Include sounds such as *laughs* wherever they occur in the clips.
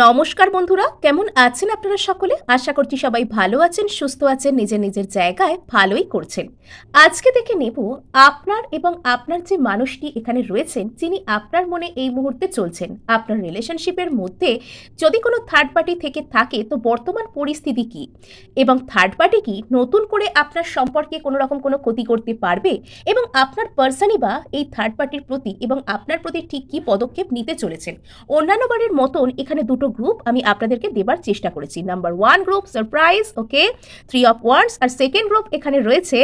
নমস্কার বন্ধুরা, কেমন আছেন আপনারা সকলে? আশা করছি সবাই ভালো আছেন, সুস্থ আছেন, নিজের নিজের জায়গায় ভালোই করছেন। আজকে দেখে নেব আপনার এবং আপনার যে মানুষটি এখানে রয়েছেন, যিনি আপনার মনে এই মুহূর্তে চলছেন। আপনার রিলেশনশিপের মধ্যে যদি কোনো থার্ড পার্টি থেকে থাকে, তো বর্তমান পরিস্থিতি কি? এবং থার্ড পার্টি কি নতুন করে আপনার সম্পর্কে কোনো রকম কোনো ক্ষতি করতে পারবে? এবং আপনার পার্সনই বা এই থার্ড পার্টির প্রতি এবং আপনার প্রতি ঠিক কী পদক্ষেপ নিতে চলেছেন? অন্যান্য বারের মতন এখানে গ্রুপ আমি আপনাদেরকে দেবার চেষ্টা করেছি। Number one group surprise okay three of words R second group এখানে রয়েছে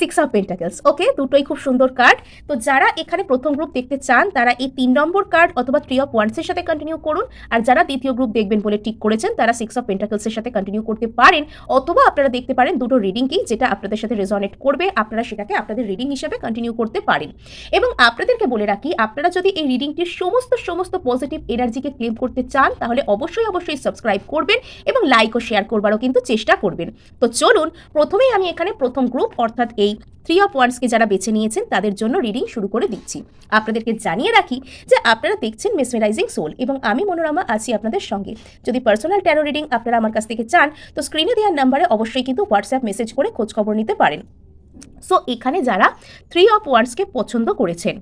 সিক্স অফ পেন্টাকেলস ওকে দুটোই খুব সুন্দর কার্ড তো যারা এখানে প্রথম গ্রুপ দেখতে চান, তারা এই তিন নম্বর কার্ড অথবা থ্রি অফ ওয়ান্সের সাথে কন্টিনিউ করুন। আর যারা দ্বিতীয় গ্রুপ দেখবেন বলে ঠিক করেছেন, তারা সিক্স অফ পেন্টাকেলসের সাথে কন্টিনিউ করতে পারেন। অথবা আপনারা দেখতে পারেন দুটো রিডিংকেই যেটা আপনাদের সাথে রেজনেট করবে। আপনারা সেটাকে আপনাদের রিডিং হিসেবে কন্টিনিউ করতে পারেন। এবং আপনাদেরকে বলে রাখি, আপনারা যদি এই রিডিংটির সমস্ত সমস্ত পজিটিভ এনার্জিকে ক্লেম করতে চান, তাহলে অবশ্যই অবশ্যই সাবস্ক্রাইব করবেন এবং লাইক ও শেয়ার করবারও কিন্তু চেষ্টা করবেন। তো চলুন, প্রথমেই আমি এখানে প্রথম গ্রুপ অর্থাৎ এই থ্রি অফ ওয়ান্সকে যারা বেছে নিয়েছেন, তাদের জন্য রিডিং শুরু করে দিচ্ছি। আপনাদেরকে জানিয়ে রাখি যে আপনারা দেখছেন মেসমেরাইজিং সোল এবং আমি মনোরমা আছি আপনাদের সঙ্গে। যদি পার্সোনাল ট্যারো রিডিং আপনারা আমার কাছ থেকে চান, তো স্ক্রিনে দেওয়ার নাম্বারে অবশ্যই কিন্তু হোয়াটসঅ্যাপ মেসেজ করে খোঁজখবর নিতে পারেন। সো এখানে যারা থ্রি অফ ওয়ার্ডসকে পছন্দ করেছেন,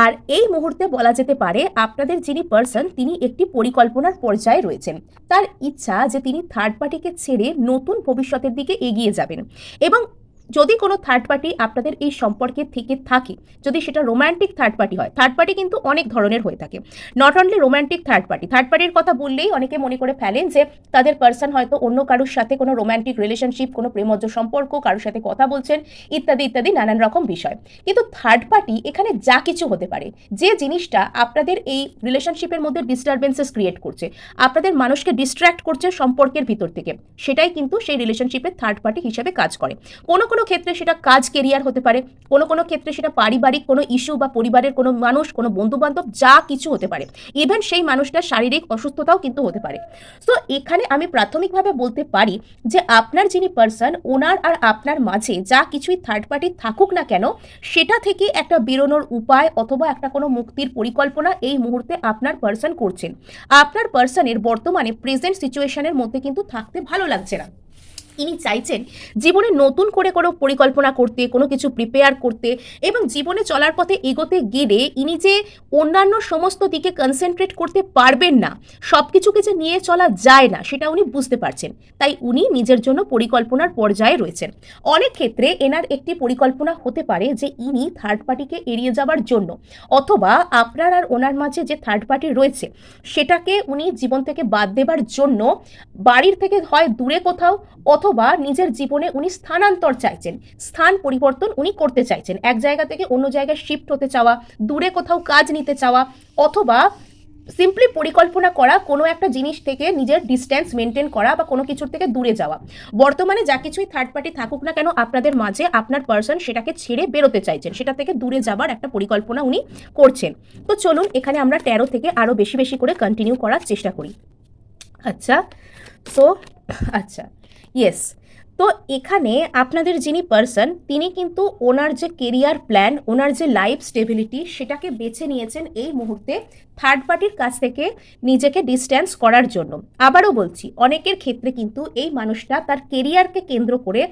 আর এই মুহূর্তে বলা যেতে পারে আপনাদের যিনি পার্সন তিনি একটি পরিকল্পনার পর্যায়ে রয়েছেন। তার ইচ্ছা যে তিনি থার্ড পার্টিকে ছেড়ে নতুন ভবিষ্যতের দিকে এগিয়ে যাবেন এবং যদি কোনো থার্ড পার্টি আপনাদের এই সম্পর্কে থেকে থাকে, যদি সেটা রোম্যান্টিক থার্ড পার্টি হয় থার্ড পার্টি কিন্তু অনেক ধরনের হয়ে থাকে। Not only romantic third party third পার্টির কথা বললেই অনেকে মনে করে ফেলেন যে তাদের পার্সন হয়তো অন্য কারোর সাথে কোনো রোম্যান্টিক রিলেশনশিপ কোনো প্রেমজ সম্পর্ক, কারোর সাথে কথা বলছেন, ইত্যাদি ইত্যাদি, নানান রকম বিষয়। কিন্তু থার্ড পার্টি এখানে যা কিছু হতে পারে, যে জিনিসটা আপনাদের এই রিলেশনশিপের মধ্যে ডিস্টারবেন্সেস ক্রিয়েট করছে, আপনাদের মানুষকে ডিস্ট্র্যাক্ট করছে সম্পর্কের ভিতর থেকে, সেটাই কিন্তু সেই রিলেশনশিপের থার্ড পার্টি হিসেবে কাজ করে। কোনো কোনো ক্ষেত্রে সেটা কাজ কেরিয়ার হতে পারে। কোনো কোনো ক্ষেত্রে সেটা পারিবারিক কোনো ইস্যু বা পরিবারের কোনো মানুষ, কোনো বন্ধুবান্ধব, যা কিছু হতে পারে। ইভেন সেই মানুষটার শারীরিক অসুস্থতাও কিন্তু হতে পারে। সো এখানে আমি প্রাথমিকভাবে বলতে পারি যে, আপনার যিনি পার্সন ওনার আর আপনার মাঝে যা কিছুই থার্ড পার্টি থাকুক না কেন, সেটা থেকে একটা বেরোনোর উপায় অথবা একটা কোনো মুক্তির পরিকল্পনা এই মুহূর্তে আপনার পার্সন করছেন। আপনার পার্সনের বর্তমানে প্রেজেন্ট সিচুয়েশনের মধ্যে কিন্তু থাকতে ভালো লাগছে না। ইনি চাইছেন জীবনে নতুন করে কোনো পরিকল্পনা করতে, কোনো কিছু প্রিপেয়ার করতে এবং জীবনে চলার পথে এগোতে গেলে ইনি যে অন্যান্য সমস্ত দিকে কনসেন্ট্রেট করতে পারবেন না সব কিছুকে যে নিয়ে চলা যায় না, সেটা উনি বুঝতে পারছেন। তাই উনি নিজের জন্য পরিকল্পনার পর্যায়ে রয়েছেন। অনেক ক্ষেত্রে এনার একটি পরিকল্পনা হতে পারে যে ইনি থার্ড পার্টিকে এড়িয়ে যাওয়ার জন্য, অথবা আপনার আর ওনার মাঝে যে থার্ড পার্টি রয়েছে, সেটাকে উনি জীবন থেকে বাদ দেবার জন্য বাড়ির থেকে হয় দূরে কোথাও অথবা নিজের জীবনে উনি স্থানান্তর চাইছেন। স্থান পরিবর্তন উনি করতে চাইছেন। এক জায়গা থেকে অন্য জায়গায় শিফট হতে চাওয়া, দূরে কোথাও কাজ নিতে চাওয়া, অথবা সিম্পলি পরিকল্পনা করা, কোনো একটা জিনিস থেকে নিজের ডিস্ট্যান্স মেনটেন করা বা কোনো কিছুর থেকে দূরে যাওয়া। বর্তমানে যা কিছুই থার্ড পার্টি থাকুক না কেন, আপনাদের মাঝে আপনার পার্সন সেটাকে ছেড়ে বেরোতে চাইছেন। সেটা থেকে দূরে যাবার একটা পরিকল্পনা উনি করছেন। তো চলুন, এখানে আমরা তেরো থেকে আরও বেশি বেশি করে কন্টিনিউ করার চেষ্টা করি। আচ্ছা সো আচ্ছা। ইয়েস তো এখানে আপনাদের যিনি পার্সন তিনি কিন্তু ওনার যে কেরিয়ার প্ল্যান ওনার যে লাইফ স্টেবিলিটি সেটাকে বেছে নিয়েছেন এই মুহূর্তে থার্ড পার্টির কাছ থেকে নিজেকে ডিস্ট্যান্স করার জন্য। আবারও বলছি, অনেকের ক্ষেত্রে কিন্তু এই মানুষটা তার কেরিয়ারকে কেন্দ্র করে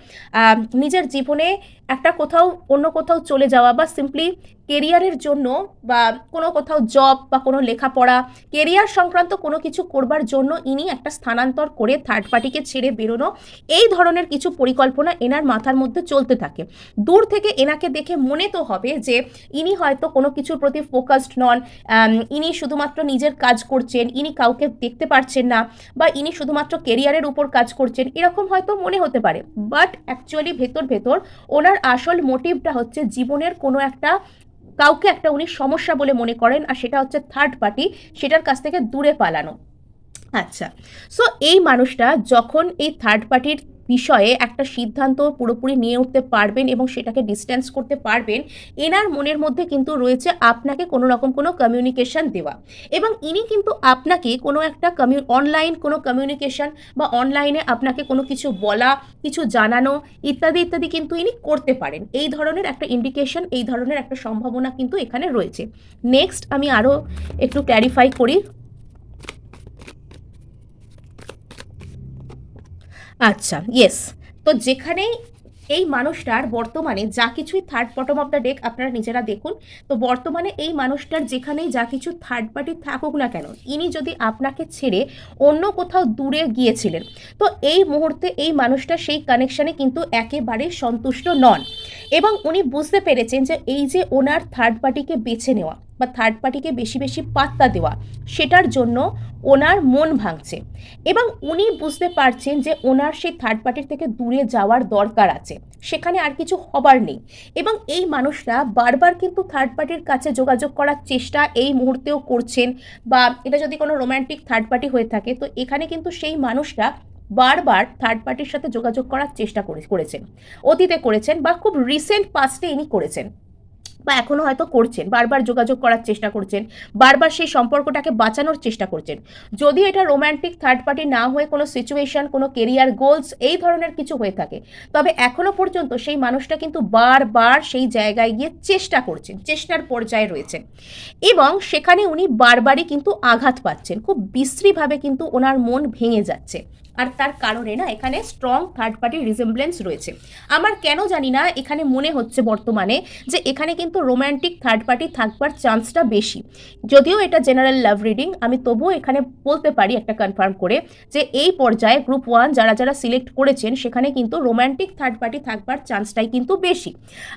নিজের জীবনে একটা কোথাও, অন্য কোথাও চলে যাওয়া বা সিম্পলি কেরিয়ারের জন্য বা কোনো কোথাও জব বা কোনো লেখাপড়া কেরিয়ার সংক্রান্ত কোনো কিছু করবার জন্য ইনি একটা স্থানান্তর করে থার্ড পার্টিকে ছেড়ে বেরোনো, এই ধরনের কিছু পরিকল্পনা এনার মাথার মধ্যে চলতে থাকে। দূর থেকে এনাকে দেখে মনে তো হবে যে, ইনি হয়তো কোনো কিছুর প্রতি ফোকাসড নন ইনি শুধুমাত্র নিজের কাজ করছেন, ইনি কাউকে দেখতে পারছেন না বা ইনি শুধুমাত্র কেরিয়ারের উপর কাজ করছেন, এরকম হয়তো মনে হতে পারে। বাট অ্যাকচুয়ালি ভেতর ভেতর ওনার আসল মোটিভটা হচ্ছে জীবনের কোনো একটা, কাউকে একটা উনি সমস্যা বলে মনে করেন, আর সেটা হচ্ছে থার্ড পার্টি সেটার কাছ থেকে দূরে পালানো। আচ্ছা সো এই মানুষটা যখন এই থার্ড পার্টির বিষয়ে একটা সিদ্ধান্ত পুরোপুরি নিয়ে উঠতে পারবেন এবং সেটাকে ডিস্টেন্স করতে পারবেন, এনার মনের মধ্যে কিন্তু রয়েছে আপনাকে কোনো রকম কোনো কমিউনিকেশন দেওয়া। এবং ইনি কিন্তু আপনাকে কোনো একটা কমিউ অনলাইন কোনো কমিউনিকেশন বা অনলাইনে আপনাকে কোনো কিছু বলা, কিছু জানানো ইত্যাদি ইত্যাদি কিন্তু ইনি করতে পারেন। এই ধরনের একটা ইন্ডিকেশন এই ধরনের একটা সম্ভাবনা কিন্তু এখানে রয়েছে। নেক্সট আমি আরও একটু ক্ল্যারিফাই করি। আচ্ছা ইয়েস তো যেখানেই এই মানুষটার বর্তমানে যা কিছুই third bottom of the deck আপনারা নিজেরা দেখুন, তো বর্তমানে এই মানুষটার যেখানেই যা কিছু থার্ড পার্টি থাকুক না কেন, ইনি যদি আপনাকে ছেড়ে অন্য কোথাও দূরে গিয়েছিলেন, তো এই মুহূর্তে এই মানুষটা সেই কানেকশানে কিন্তু একেবারেই সন্তুষ্ট নন। এবং উনি বুঝতে পেরেছেন যে এই যে ওনার থার্ড পার্টিকে বেছে নেওয়া বা থার্ড পার্টিকে বেশি বেশি পাত্তা দেওয়া, সেটার জন্য ওনার মন ভাঙছে। এবং উনি বুঝতে পারছেন যে ওনার সেই থার্ড পার্টির থেকে দূরে যাওয়ার দরকার আছে, সেখানে আর কিছু হবার নেই। এবং এই মানুষরা বারবার কিন্তু থার্ড পার্টির কাছে যোগাযোগ করার চেষ্টা এই মুহূর্তেও করছেন বা এটা যদি কোনো রোম্যান্টিক থার্ড পার্টি হয়ে থাকে, তো এখানে কিন্তু সেই মানুষরা বারবার থার্ড পার্টির সাথে যোগাযোগ করার চেষ্টা করে, করেছেন। অতীতে করেছেন বা খুব রিসেন্ট পাস্টে ইনি করেছেন। বা এখনও হয়তো করছেন, বারবার যোগাযোগ করার চেষ্টা করছেন, বারবার সেই সম্পর্কটাকে বাঁচানোর চেষ্টা করছেন। যদি এটা রোম্যান্টিক থার্ড পার্টি না হয়ে কোনো সিচুয়েশন কোনো কেরিয়ার গোলস এই ধরনের কিছু হয়ে থাকে, তবে এখনও পর্যন্ত সেই মানুষটা কিন্তু বারবার সেই জায়গায় গিয়ে চেষ্টা করছেন, চেষ্টার পর্যায়ে রয়েছেন। এবং সেখানে উনি বারবারই কিন্তু আঘাত পাচ্ছেন, খুব বিশ্রীভাবে কিন্তু ওনার মন ভেঙে যাচ্ছে। আর তার কারণে না এখানে স্ট্রং থার্ড পার্টি রিজেম্বলেন্স রয়েছে। আমার কেন জানি না এখানে মনে হচ্ছে বর্তমানে যে এখানে কিন্তু রোম্যান্টিক থার্ড পার্টি থাকবার চান্সটা বেশি। যদিও এটা জেনারেল লাভ রিডিং আমি তবুও এখানে বলতে পারি একটা কনফার্ম করে যে এই পর্যায়ে গ্রুপ ওয়ান যারা যারা সিলেক্ট করেছেন, সেখানে কিন্তু রোম্যান্টিক থার্ড পার্টি থাকবার চান্সটাই কিন্তু বেশি।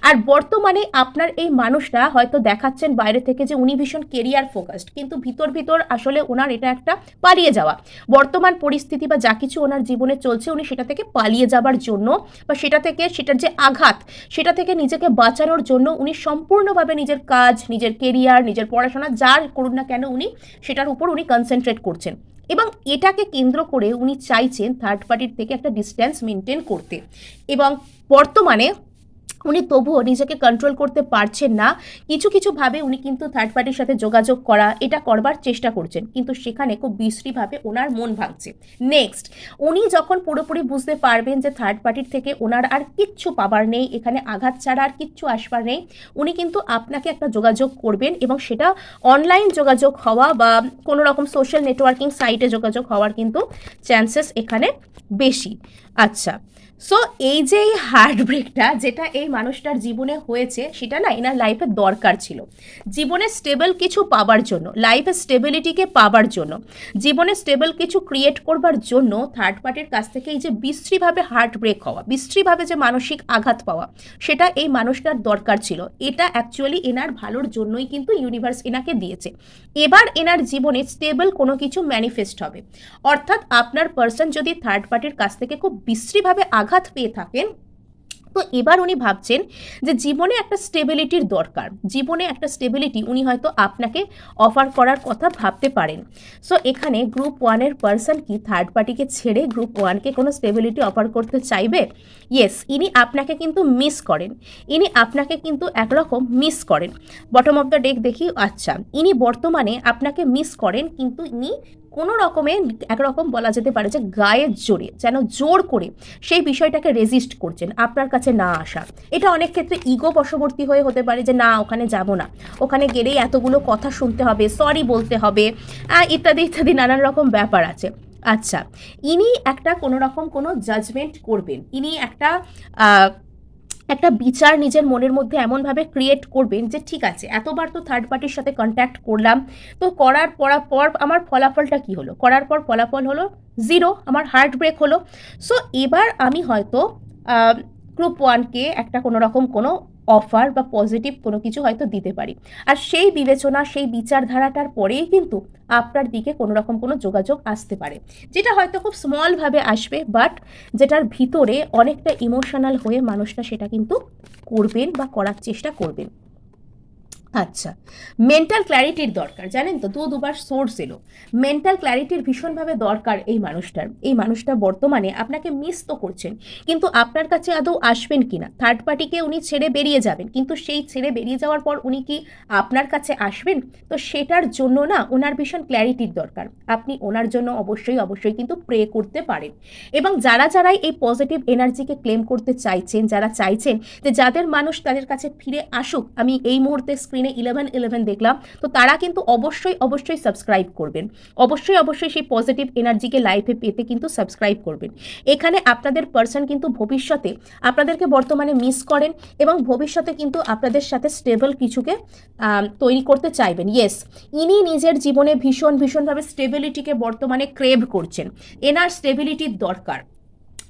আর বর্তমানে আপনার এই মানুষটা হয়তো দেখাচ্ছেন বাইরে থেকে যে উনি ভীষণ কেরিয়ার ফোকাসড কিন্তু ভিতর ভিতর আসলে ওনার এটা একটা পালিয়ে যাওয়া। বর্তমান পরিস্থিতি বা যা কিছু ওনার জীবনে চলছে, উনি সেটা থেকে পালিয়ে যাবার জন্য বা সেটা থেকে সেটার যে আঘাত, সেটা থেকে নিজেকে বাঁচানোর জন্য উনি সম্পূর্ণভাবে নিজের কাজ, নিজের কেরিয়ার নিজের পড়াশোনা যার করুন না কেন উনি সেটার উপর উনি কনসেন্ট্রেট করছেন। এবং এটাকে কেন্দ্র করে উনি চাইছেন থার্ড পার্টির থেকে একটা ডিস্ট্যান্স মেনটেন করতে। এবং বর্তমানে উনি তবুও নিজেকে কন্ট্রোল করতে পারছেন না। কিছু কিছুভাবে উনি কিন্তু থার্ড পার্টির সাথে যোগাযোগ করা, এটা করবার চেষ্টা করছেন। কিন্তু সেখানে খুব বিশ্রীভাবে ওনার মন ভাঙছে। নেক্সট উনি যখন পুরোপুরি বুঝতে পারবেন যে থার্ড পার্টির থেকে ওনার আর কিচ্ছু পাবার নেই, এখানে আঘাত ছাড়া আর কিচ্ছু আসবার নেই, উনি কিন্তু আপনাকে একটা যোগাযোগ করবেন এবং সেটা অনলাইন যোগাযোগ হওয়া বা কোনো রকম সোশ্যাল নেটওয়ার্কিং সাইটে যোগাযোগ হওয়ার কিন্তু চান্সেস এখানে বেশি। আচ্ছা সো এই যে এই হার্ট ব্রেকটা যেটা এই মানুষটার জীবনে হয়েছে, সেটা না এনার লাইফে দরকার ছিল। জীবনে স্টেবল কিছু পাবার জন্য লাইফে স্টেবিলিটিকে পাবার জন্য, জীবনে স্টেবল কিছু ক্রিয়েট করবার জন্য থার্ড পার্টির কাছ থেকে এই যে বিশ্রীভাবে হার্ট ব্রেক হওয়া বিশ্রীভাবে যে মানসিক আঘাত পাওয়া, সেটা এই মানুষটার দরকার ছিল। এটা অ্যাকচুয়ালি এনার ভালোর জন্যই কিন্তু ইউনিভার্স এনাকে দিয়েছে। এবার এনার জীবনে স্টেবল কোনো কিছু ম্যানিফেস্ট হবে। অর্থাৎ আপনার পার্সন যদি থার্ড পার্টির কাছ থেকে খুব বিশ্রীভাবে আঘাত পেয়ে থাকেন। তো এবার উনি ভাবছেন যে জীবনে একটা স্টেবিলিটির দরকার। জীবনে একটা স্টেবিলিটি উনি হয়তো আপনাকে অফার করার কথা ভাবতে পারেন। সো এখানে গ্রুপ ওয়ানের পার্সন কি থার্ড পার্টিকে ছেড়ে গ্রুপ ওয়ানকে কোনো স্টেবিলিটি অফার করতে চাইবে? ইয়েস ইনি আপনাকে কিন্তু মিস করেন। ইনি আপনাকে কিন্তু একরকম মিস করেন। বটম অফ দ্য ডেক দেখি আচ্ছা ইনি বর্তমানে আপনাকে মিস করেন, কিন্তু ইনি কোনো রকমে একরকম বলা যেতে পারে যে গায়ের জোরে, যেন জোর করে সেই বিষয়টাকে রেজিস্ট করছেন, আপনার কাছে না আসা। এটা অনেক ক্ষেত্রে ইগো বশবর্তী হয়ে হতে পারে যে না, ওখানে যাব না। ওখানে গেলেই এতগুলো কথা শুনতে হবে সরি বলতে হবে ইত্যাদি ইত্যাদি, নানান রকম ব্যাপার আছে। আচ্ছা ইনি একটা কোনো রকম কোনো জাজমেন্ট করবেন। ইনি একটা একটা বিচার নিজের মনের মধ্যে এমনভাবে ক্রিয়েট করবেন যে, ঠিক আছে, এতবার তো থার্ড পার্টির সাথে কন্ট্যাক্ট করলাম। তো করার পরা পর আমার ফলাফলটা কি হলো? করার পর ফলাফল হলো জিরো আমার হার্ট ব্রেক হলো। সো এবার আমি হয়তো গ্রুপ ওয়ানকে একটা কোনো রকম কোনো অফার বা পজিটিভ কোনো কিছু হয়তো দিতে পারি। আর সেই বিবেচনা, সেই বিচারধারাটার পরেই কিন্তু আপনার দিকে কোনো রকম কোনো যোগাযোগ আসতে পারে। যেটা হয়তো খুব স্মলভাবে আসবে বাট যেটার ভিতরে অনেকটা ইমোশনাল হয়ে মানুষটা সেটা কিন্তু করবেন বা করার চেষ্টা করবেন। আচ্ছা মেন্টাল ক্ল্যারিটির দরকার, জানেন তো দু দুবার সোর্স এলো মেন্টাল ক্ল্যারিটির ভীষণভাবে দরকার এই মানুষটার। এই মানুষটা বর্তমানে আপনাকে মিস তো করছেন, কিন্তু আপনার কাছে আদৌ আসবেন কি না থার্ড পার্টিকে উনি ছেড়ে বেরিয়ে যাবেন, কিন্তু সেই ছেড়ে বেরিয়ে যাওয়ার পর উনি কি আপনার কাছে আসবেন? তো সেটার জন্য না ওনার ভীষণ ক্ল্যারিটির দরকার। আপনি ওনার জন্য অবশ্যই অবশ্যই কিন্তু প্রে করতে পারেন। এবং যারা, যারাই এই পজিটিভ এনার্জিকে ক্লেম করতে চাইছেন, যারা চাইছেন যে যাদের মানুষ তাদের কাছে ফিরে আসুক, আমি এই মুহূর্তে স্ক্রিনে স্ক্রিনে ইলেভেন ইলেভেন দেখলাম। তো তারা কিন্তু অবশ্যই অবশ্যই সাবস্ক্রাইব করবেন। অবশ্যই অবশ্যই সেই পজিটিভ এনার্জিকে লাইফে পেতে কিন্তু সাবস্ক্রাইব করবেন। এখানে আপনাদের পার্সন কিন্তু ভবিষ্যতে আপনাদেরকে বর্তমানে মিস করেন এবং ভবিষ্যতে কিন্তু আপনাদের সাথে স্টেবল কিছুকে তৈরি করতে চাইবেন। ইয়েস ইনি নিজের জীবনে ভীষণ, ভীষণভাবে স্টেবিলিটিকে বর্তমানে ক্রেভ করছেন। এনার স্টেবিলিটির দরকার।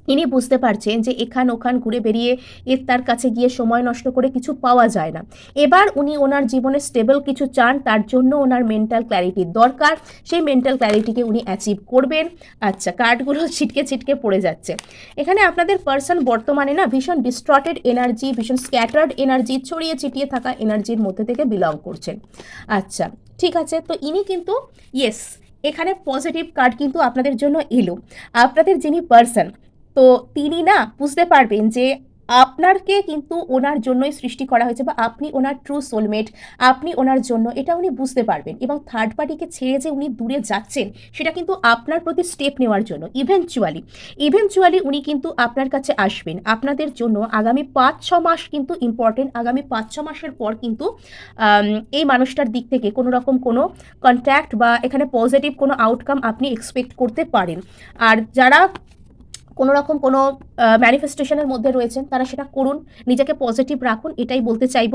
ইনি বুঝতে পারছেন যে এখান ওখান ঘুরে বেরিয়ে এর তার কাছে গিয়ে সময় নষ্ট করে কিছু পাওয়া যায় না। এবার উনি ওনার জীবনে স্টেবল কিছু চান, তার জন্য ওনার মেন্টাল ক্ল্যারিটির দরকার। সেই মেন্টাল ক্ল্যারিটিকে উনি অ্যাচিভ করবেন। আচ্ছা কার্ডগুলো *laughs* ছিটকে ছিটকে পড়ে যাচ্ছে। এখানে আপনাদের পার্সন বর্তমানে না ভীষণ ডিস্ট্রটেড এনার্জি ভীষণ স্ক্যাটার্ড এনার্জি ছড়িয়ে ছিটিয়ে থাকা এনার্জির মধ্যে থেকে বিলং করছেন। আচ্ছা ঠিক আছে, তো ইনি কিন্তু ইয়েস এখানে পজিটিভ কার্ড কিন্তু আপনাদের জন্য এলো। আপনাদের যিনি পার্সন তো তিনি না বুঝতে পারবেন যে আপনারকে কিন্তু ওনার জন্যই সৃষ্টি করা হয়েছে বা আপনি ওনার ট্রু সোলমেট আপনি ওনার জন্য, এটা উনি বুঝতে পারবেন। এবং থার্ড পার্টিকে ছেড়ে যে উনি দূরে যাচ্ছেন, সেটা কিন্তু আপনার প্রতি স্টেপ নেওয়ার জন্য। ইভেনচুয়ালি ইভেনচুয়ালি উনি কিন্তু আপনার কাছে আসবেন। আপনাদের জন্য আগামী পাঁচ, ছ মাস কিন্তু ইম্পর্টেন্ট আগামী পাঁচ, ছ মাসের পর কিন্তু এই মানুষটার দিক থেকে কোনো রকম কোনো কন্ট্যাক্ট বা এখানে পজিটিভ কোনো আউটকাম আপনি এক্সপেক্ট করতে পারেন। আর যারা কোনো রকম কোনো ম্যানিফেস্টেশনের মধ্যে রয়েছেন, তারা সেটা করুন, নিজেকে পজিটিভ রাখুন, এটাই বলতে চাইব।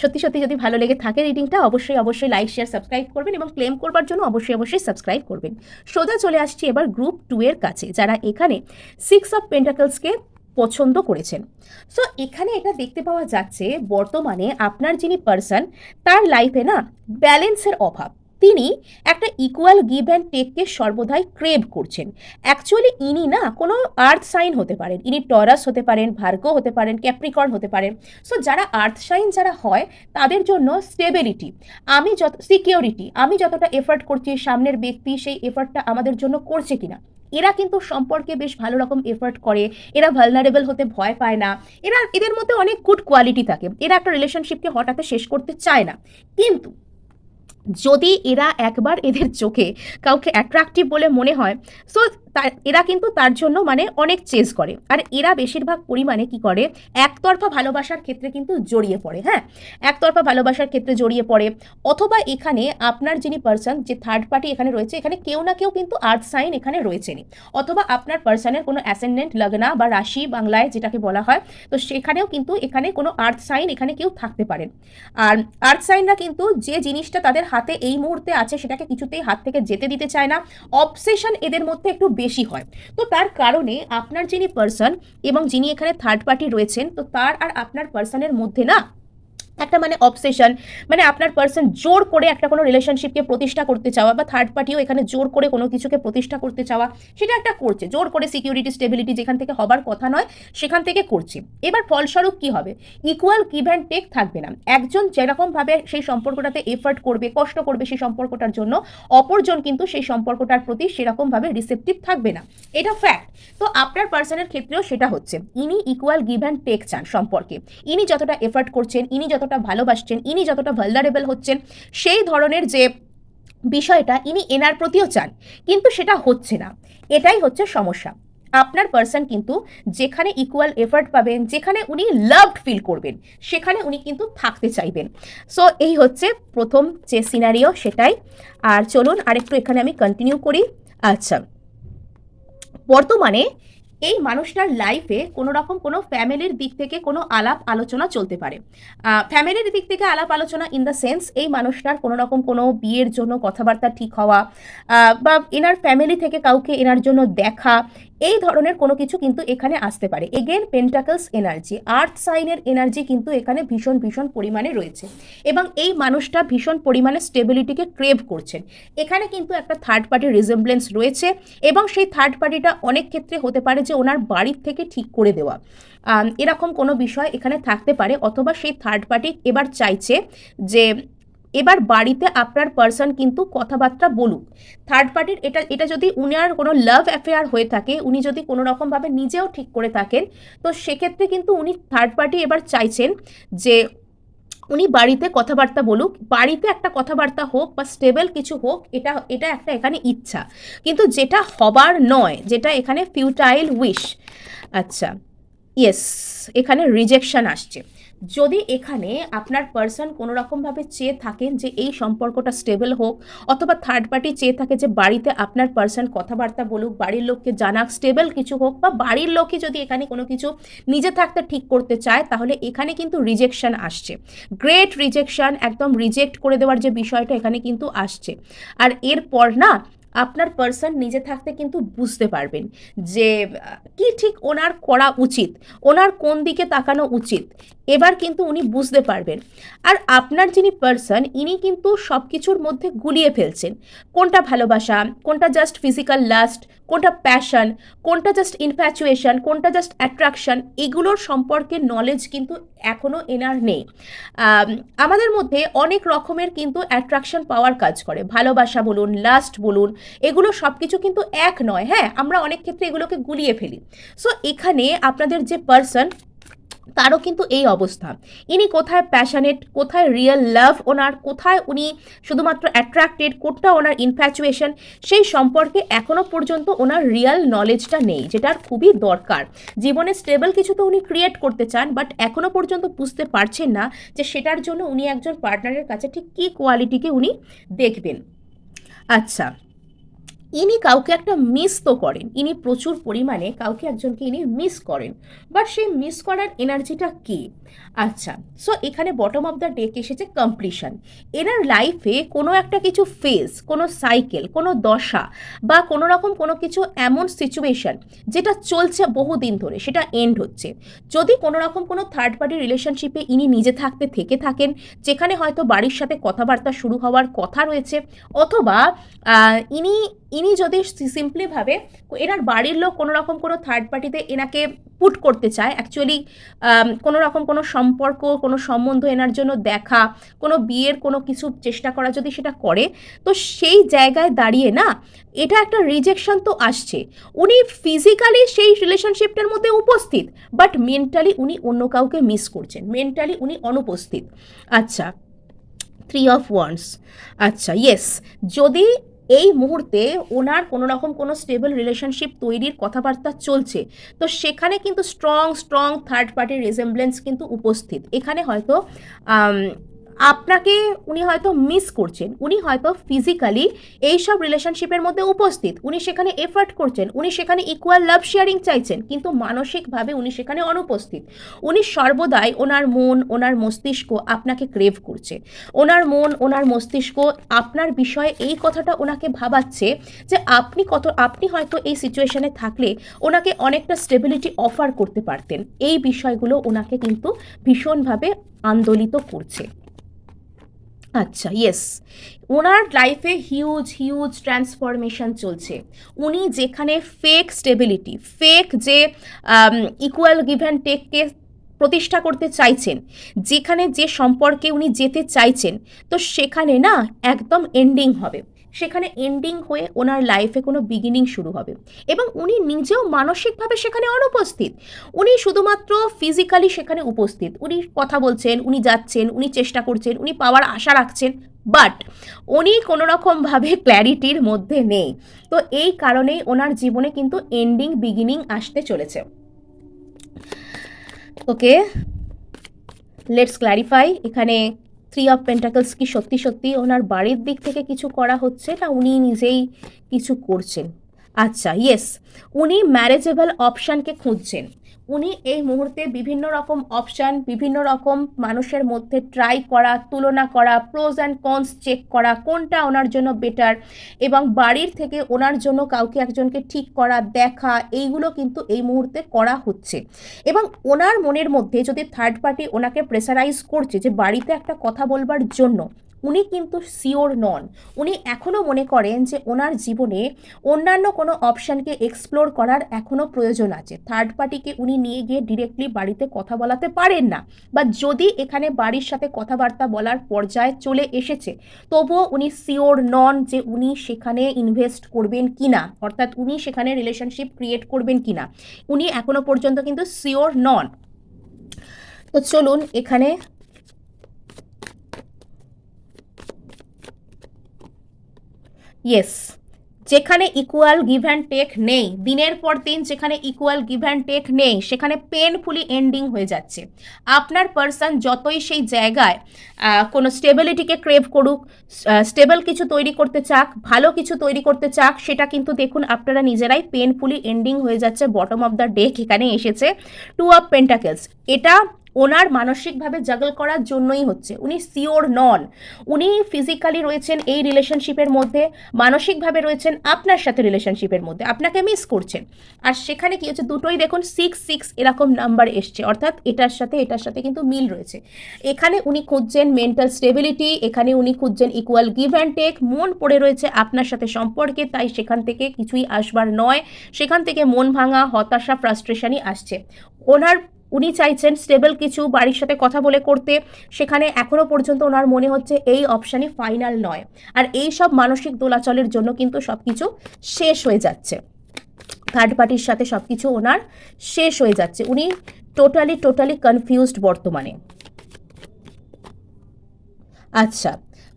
সত্যি সত্যি যদি ভালো লেগে থাকে রিডিংটা অবশ্যই অবশ্যই লাইক শেয়ার সাবস্ক্রাইব করবেন এবং ক্লেম করবার জন্য অবশ্যই অবশ্যই সাবস্ক্রাইব করবেন। সোজা চলে আসছি এবার গ্রুপ টু এর কাছে, যারা এখানে সিক্স অফ পেন্টাকলসকে পছন্দ করেছেন। সো এখানে এটা দেখতে পাওয়া যাচ্ছে, বর্তমানে আপনার যিনি পার্সন তার লাইফে না ব্যালেন্সের অভাব। তিনি একটা ইকুয়াল গিভ অ্যান্ড টেককে সর্বদাই ক্রেভ করছেন। অ্যাকচুয়ালি ইনি না কোনো আর্থ সাইন হতে পারেন। ইনি টরাস হতে পারেন ভার্গ হতে পারেন ক্যাপ্রিকর্ন হতে পারেন। সো যারা আর্থ সাইন যারা হয়, তাদের জন্য স্টেবিলিটি আমি যত সিকিউরিটি আমি যতটা এফার্ট করছি, সামনের ব্যক্তি সেই এফার্টটা আমাদের জন্য করছে কিনা। এরা কিন্তু সম্পর্কে বেশ ভালো রকম এফার্ট করে। এরা ভালনারেবল হতে ভয় পায় না। এরা, এদের মধ্যে অনেক গুড কোয়ালিটি থাকে। এরা একটা রিলেশনশিপকে হঠাৎ শেষ করতে চায় না। কিন্তু যদি এরা একবার এদের চোখে কাউকে অ্যাট্রাক্টিভ বলে মনে হয় সো এরা কিন্তু তার জন্য মানে অনেক চেজ করে। আর এরা বেশিরভাগ পরিমাণে কি করে? একতরফা ভালোবাসার ক্ষেত্রে কিন্তু জড়িয়ে পড়ে হ্যাঁ? একতরফা ভালোবাসার ক্ষেত্রে জড়িয়ে পড়ে। অথবা এখানে আপনার যিনি পার্সন যে থার্ড পার্টি এখানে রয়েছে, এখানে কেউ না কেউ কিন্তু আর্থ সাইন এখানে রয়েছেনই। অথবা আপনার পার্সনের কোনো অ্যাসেন্ডেন্ট লগ্না বা রাশি বাংলায় যেটাকে বলা হয়, তো সেখানেও কিন্তু এখানে কোনো আর্থ সাইন এখানে কেউ থাকতে পারেন আর আর্থ সাইনরা কিন্তু যে জিনিসটা তাদের হাতে এই মুহূর্তে আছে, সেটাকে কিছুতেই হাত থেকে যেতে দিতে চায় না। অবসেশন এদের মধ্যে একটু বেশি হয়। তো তার কারণে আপনার যিনি পার্সন এবং যিনি এখানে থার্ড পার্টি রয়েছেন, তো তার আর আপনার পার্সনের মধ্যে না একটা মানে অবসেশন মানে আপনার পার্সন জোর করে একটা কোনো রিলেশনশিপকে প্রতিষ্ঠা করতে চাওয়া বা থার্ড পার্টিও এখানে জোর করে কোনো কিছুকে প্রতিষ্ঠা করতে চাওয়া, সেটা একটা করছে। জোর করে সিকিউরিটি স্টেবিলিটি যেখান থেকে হবার কথা নয়, সেখান থেকে করছে। এবার ফলস্বরূপ কি হবে? ইকুয়াল গিভ অ্যান্ড টেক থাকবে না। একজন যেরকমভাবে সেই সম্পর্কটাতে এফার্ট করবে, কষ্ট করবে সেই সম্পর্কটার জন্য, অপরজন কিন্তু সেই সম্পর্কটার প্রতি সেরকমভাবে রিসেপটিভ থাকবে না। এটা ফ্যাক্ট তো আপনার পার্সনের ক্ষেত্রেও সেটা হচ্ছে। ইনি ইকুয়াল গিভ অ্যান্ড টেক চান সম্পর্কে। ইনি যতটা এফার্ট করছেন, ইনি যতটা ভালোবাসছেন, ইনি যতটা ভালনারেবল হচ্ছেন, সেই ধরনের যে বিষয়টা ইনি এনার প্রতিও চান। কিন্তু সেটা হচ্ছে না। এটাই হচ্ছে সমস্যা। আপনার পার্সন কিন্তু যেখানে ইকুয়াল এফার্ট পাবেন, যেখানে উনি লাভড ফিল করবেন, সেখানে উনি কিন্তু থাকতে চাইবেন। সো এই হচ্ছে প্রথম যে সিনারিও সেটাই। আর চলুন আরেকটু এখানে আমি কন্টিনিউ করি। আচ্ছা। বর্তমানে এই মানুষটার লাইফে কোনো রকম কোনো ফ্যামিলির দিক থেকে কোনো আলাপ আলোচনা চলতে পারে। ফ্যামিলির দিক থেকে আলাপ আলোচনা ইন দ্য সেন্স এই মানুষটার কোনো রকম কোনো বিয়ের জন্য কথাবার্তা ঠিক হওয়া বা এনার ফ্যামিলি থেকে কাউকে এনার জন্য দেখা, এই ধরনের কোনো কিছু কিন্তু এখানে আসতে পারে। এগেন পেন্টাকলস এনার্জি আর্থ সাইনের এনার্জি কিন্তু এখানে ভীষণ ভীষণ পরিমাণে রয়েছে। এবং এই মানুষটা ভীষণ পরিমাণে স্টেবিলিটিকে ক্রেভ করছেন। এখানে কিন্তু একটা থার্ড পার্টির রিজেম্বলেন্স রয়েছে এবং সেই থার্ড পার্টিটা অনেক ক্ষেত্রে হতে পারে যে ওনার বাড়ির থেকে ঠিক করে দেওয়া। এরকম কোনো বিষয় এখানে থাকতে পারে অথবা সেই থার্ড পার্টি এবার চাইছে যে এবার বাড়িতে আপনার পার্সন কিন্তু কথাবার্তা বলুক। থার্ড পার্টির এটা এটা যদি উনার কোনো লাভ অ্যাফেয়ার হয়ে থাকে, উনি যদি কোনো রকমভাবে নিজেও ঠিক করে থাকেন, তো সেক্ষেত্রে কিন্তু উনি থার্ড পার্টি এবার চাইছেন যে উনি বাড়িতে কথাবার্তা বলুক, বাড়িতে একটা কথাবার্তা হোক বা স্টেবল কিছু হোক, এটা এটা একটা এখানে ইচ্ছা। কিন্তু যেটা হবার নয়, যেটা এখানে ফিউটাইল উইশ আচ্ছা ইয়েস এখানে রিজেকশন আসছে। যদি এখানে আপনার পার্সন কোনো রকমভাবে চেয়ে থাকেন যে এই সম্পর্কটা স্টেবল হোক, অথবা থার্ড পার্টি চেয়ে থাকে যে বাড়িতে আপনার পার্সন কথাবার্তা বলুক, বাড়ির লোককে জানাক স্টেবল কিছু হোক, বা বাড়ির লোকই যদি এখানে কোনো কিছু নিজে থাকতে ঠিক করতে চায়, তাহলে এখানে কিন্তু রিজেকশন আসছে। গ্রেট রিজেকশন একদম রিজেক্ট করে দেওয়ার যে বিষয়টা এখানে কিন্তু আসছে। আর এরপর না, আপনার পার্সন নিজে থাকতে কিন্তু বুঝতে পারবেন যে কি ঠিক ওনার করা উচিত? ওনার কোন দিকে তাকানো উচিত? এবার কিন্তু উনি বুঝতে পারবেন। আর আপনার যিনি পার্সন ইনি কিন্তু সব কিছুর মধ্যে গুলিয়ে ফেলছেন। কোনটা ভালোবাসা, কোনটা জাস্ট ফিজিক্যাল লাস্ট কোনটা প্যাশন কোনটা জাস্ট ইনফ্যাচুয়েশন কোনটা জাস্ট অ্যাট্রাকশন এগুলোর সম্পর্কে নলেজ কিন্তু এখনও এনার নেই। আমাদের মধ্যে অনেক রকমের কিন্তু অ্যাট্রাকশন পাওয়ার কাজ করে। ভালোবাসা বলুন লাস্ট বলুন, এগুলো সব কিছু কিন্তু এক নয় হ্যাঁ? আমরা অনেক ক্ষেত্রে এগুলোকে গুলিয়ে ফেলি। সো এখানে আপনাদের যে পার্সন তারও কিন্তু এই অবস্থা। ইনি কোথায় প্যাশনেট কোথায় রিয়েল লাভ ওনার কোথায় উনি শুধুমাত্র অ্যাট্রাক্টেড কোনটা ওনার ইনফ্যাচুয়েশন সেই সম্পর্কে এখনও পর্যন্ত ওনার রিয়েল নলেজটা নেই যেটার খুবই দরকার। জীবনে স্টেবল কিছু তো উনি ক্রিয়েট করতে চান বাট এখনও পর্যন্ত বুঝতে পারছেন না যে সেটার জন্য উনি একজন পার্টনারের কাছে ঠিক কী কোয়ালিটিকে উনি দেখবেন। আচ্ছা ইনি কাউকে একটা মিস তো করেন। ইনি প্রচুর পরিমাণে কাউকে একজনকে ইনি মিস করেন। বাট সেই মিস করার এনার্জিটা কী? আচ্ছা সো এখানে বটম অফ দ্য ডেক এসেছে কমপ্লিশন এনার লাইফে কোনো একটা কিছু ফেজ কোনো সাইকেল কোনো দশা বা কোনো রকম কোনো কিছু এমন সিচুয়েশন যেটা চলছে বহুদিন ধরে, সেটা এন্ড হচ্ছে। যদি কোনো রকম কোনো থার্ড পার্টি রিলেশনশিপে ইনি নিজে থাকতে, থেকে থাকেন, যেখানে হয়তো বাড়ির সাথে কথাবার্তা শুরু হওয়ার কথা রয়েছে, অথবা ইনি ইনি যদি সিম্পলিভাবে এনার বাড়ির লোক কোনো রকম কোনো থার্ড পার্টিতে এনাকে পুট করতে চায় অ্যাকচুয়ালি কোনো রকম কোনো সম্পর্ক, কোনো সম্বন্ধ এনার জন্য দেখা, কোনো বিয়ের কোনো কিছু চেষ্টা করা যদি সেটা করে, তো সেই জায়গায় দাঁড়িয়ে না, এটা একটা রিজেকশন তো আসছে। উনি ফিজিক্যালি সেই রিলেশনশিপটার মধ্যে উপস্থিত বাট মেন্টালি উনি অন্য কাউকে মিস করছেন। মেন্টালি উনি অনুপস্থিত। আচ্ছা থ্রি অফ ওয়ান্স আচ্ছা ইয়েস যদি এই মুহূর্তে ওনার কোনো রকম কোনো স্টেবল রিলেশনশিপ তৈরির কথাবার্তা চলছে। তো সেখানে কিন্তু স্ট্রং স্ট্রং থার্ড পার্টির রেজেম্বলেন্স কিন্তু উপস্থিত। এখানে হয়তো আপনাকে উনি হয়তো মিস করছেন। উনি হয়তো ফিজিক্যালি এইসব রিলেশনশিপের মধ্যে উপস্থিত। উনি সেখানে এফার্ট করছেন। উনি সেখানে ইকুয়াল লাভ শেয়ারিং চাইছেন। কিন্তু মানসিকভাবে উনি সেখানে অনুপস্থিত। উনি সর্বদাই ওনার মন, ওনার মস্তিষ্ক আপনাকে ক্রেভ করছে। ওনার মন, ওনার মস্তিষ্ক আপনার বিষয়ে এই কথাটা ওনাকে ভাবাচ্ছে যে আপনি কত, আপনি হয়তো এই সিচুয়েশনে থাকলে ওনাকে অনেকটা স্টেবিলিটি অফার করতে পারতেন। এই বিষয়গুলো ওনাকে কিন্তু ভীষণভাবে আন্দোলিত করছে। আচ্ছা ইয়েস ওনার লাইফে হিউজ হিউজ ট্রান্সফরমেশন চলছে। উনি যেখানে ফেক স্টেবিলিটি ফেক যে ইকুয়াল গিভ অ্যান্ড টেককে প্রতিষ্ঠা করতে চাইছেন, যেখানে যে সম্পর্কে উনি যেতে চাইছেন, তো সেখানে না একদম এন্ডিং হবে। সেখানে এন্ডিং হয়ে ওনার লাইফে কোনো বিগিনিং শুরু হবে। এবং উনি নিজেও মানসিকভাবে সেখানে অনুপস্থিত। উনি শুধুমাত্র ফিজিক্যালি সেখানে উপস্থিত। উনি কথা বলছেন, উনি যাচ্ছেন, উনি চেষ্টা করছেন, উনি পাওয়ার আশা রাখছেন বাট উনি কোনো রকমভাবে ক্ল্যারিটির মধ্যে নেই। তো এই কারণেই ওনার জীবনে কিন্তু এন্ডিং বিগিনিং আসতে চলেছে। ওকে লেটস ক্ল্যারিফাই এখানে থ্রি অফ পেন্টাকলস কি সত্যি সত্যি ওনার বাড়ির দিক থেকে কিছু করা হচ্ছে না উনি নিজেই কিছু করছেন? আচ্ছা ইয়েস উনি ম্যারেজেবল অপশানকে খুঁজছেন। উনি এই মুহূর্তে বিভিন্ন রকম অপশান বিভিন্ন রকম মানুষের মধ্যে ট্রাই করা, তুলনা করা প্রোজ অ্যান্ড কনস চেক করা, কোনটা ওনার জন্য বেটার এবং বাড়ির থেকে ওনার জন্য কাউকে একজনকে ঠিক করা, দেখা, এইগুলো কিন্তু এই মুহূর্তে করা হচ্ছে। এবং ওনার মনের মধ্যে যদি থার্ড পার্টি ওনাকে প্রেসারাইজ করছে যে বাড়িতে একটা কথা বলবার জন্য উনি কিন্তু সিওর নন। উনি এখনও মনে করেন যে ওনার জীবনে অন্যান্য কোনো অপশানকে এক্সপ্লোর করার এখনও প্রয়োজন আছে। থার্ড পার্টিকে উনি নিয়ে গিয়ে ডিরেক্টলি বাড়িতে কথা বলাতে পারেন না। বা যদি এখানে বাড়ির সাথে কথাবার্তা বলার পর্যায়ে চলে এসেছে, তবুও উনি সিওর নন যে উনি সেখানে ইনভেস্ট করবেন কি না অর্থাৎ উনি সেখানে রিলেশনশিপ ক্রিয়েট করবেন কি না উনি এখনও পর্যন্ত কিন্তু সিওর নন। তো চলুন এখানে ইয়েস যেখানে ইকুয়াল গিভ অ্যান্ড টেক নেই, দিনের পর দিন যেখানে ইকুয়াল গিভ অ্যান্ড টেক নেই, সেখানে পেনফুলি এন্ডিং হয়ে যাচ্ছে। আপনার পার্সন যতই সেই জায়গায় কোনো স্টেবিলিটিকে ক্রেভ করুক স্টেবল কিছু তৈরি করতে চাক, ভালো কিছু তৈরি করতে চাক, সেটা কিন্তু দেখুন আপনারা নিজেরাই পেনফুলি এন্ডিং হয়ে যাচ্ছে বটম অফ দ্য ডেক এখানে এসেছে টু অফ পেন্টাকেলস এটা ওনার মানসিকভাবে জাগল করার জন্যই হচ্ছে। উনি সিওর নন। উনি ফিজিক্যালি রয়েছেন এই রিলেশনশিপের মধ্যে, মানসিকভাবে রয়েছেন আপনার সাথে রিলেশনশিপের মধ্যে। আপনাকে মিস করছেন। আর সেখানে কি হচ্ছে, দুটোই দেখুন সিক্স সিক্স এরকম নাম্বার এসছে। অর্থাৎ এটার সাথে এটার সাথে কিন্তু মিল রয়েছে। এখানে উনি খুঁজছেন মেন্টাল স্টেবিলিটি এখানে উনি খুঁজছেন ইকুয়াল গিভ অ্যান্ড টেক মন পড়ে রয়েছে আপনার সাথে সম্পর্কে, তাই সেখান থেকে কিছুই আসবার নয়। সেখান থেকে মন ভাঙা, হতাশা ফ্রাস্ট্রেশনই আসছে। ওনার উনি চাইছেন স্টেবল কিছু বাড়ির সাথে কথা বলে করতে। সেখানে এখনও পর্যন্ত ওনার মনে হচ্ছে এই অপশানই ফাইনাল নয়। আর এই সব মানসিক দোলাচলের জন্য কিন্তু সব কিছু শেষ হয়ে যাচ্ছে। থার্ড পার্টির সাথে সব কিছু ওনার শেষ হয়ে যাচ্ছে। উনি টোটালি টোটালি কনফিউজড বর্তমানে। আচ্ছা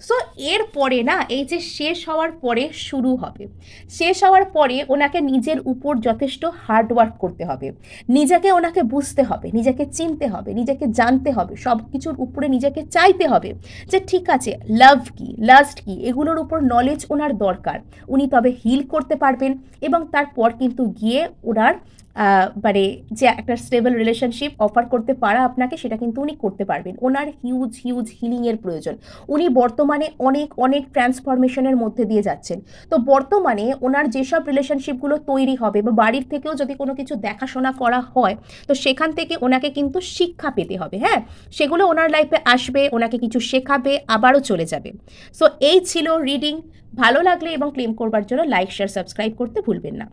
সো এর পরে না, এই যে শেষ হওয়ার পরে শুরু হবে। শেষ হওয়ার পরে ওনাকে নিজের উপর যথেষ্ট হার্ডওয়ার্ক করতে হবে। নিজেকে ওনাকে বুঝতে হবে, নিজেকে চিনতে হবে, নিজেকে জানতে হবে সব কিছুর উপরে নিজেকে চাইতে হবে যে, ঠিক আছে লাভ কি লাস্ট কি, এগুলোর উপর নলেজ ওনার দরকার। উনি তবে হিল করতে পারবেন এবং তারপর কিন্তু গিয়ে ওনার মানে যে একটা স্টেবল রিলেশনশিপ অফার করতে পারা আপনাকে, সেটা কিন্তু উনি করতে পারবেন। ওনার হিউজ হিউজ হিলিংয়ের প্রয়োজন। উনি বর্তমানে অনেক অনেক ট্রান্সফরমেশনের মধ্যে দিয়ে যাচ্ছেন। তো বর্তমানে ওনার যেসব রিলেশনশিপগুলো তৈরি হবে বা বাড়ির থেকেও যদি কোনো কিছু দেখাশোনা করা হয়, তো সেখান থেকে ওনাকে কিন্তু শিক্ষা পেতে হবে হ্যাঁ? সেগুলো ওনার লাইফে আসবে, ওনাকে কিছু শেখাবে, আবারও চলে যাবে। সো এই ছিল রিডিং ভালো লাগলে এবং ক্লেম করবার জন্য লাইক শেয়ার সাবস্ক্রাইব করতে ভুলবেন না।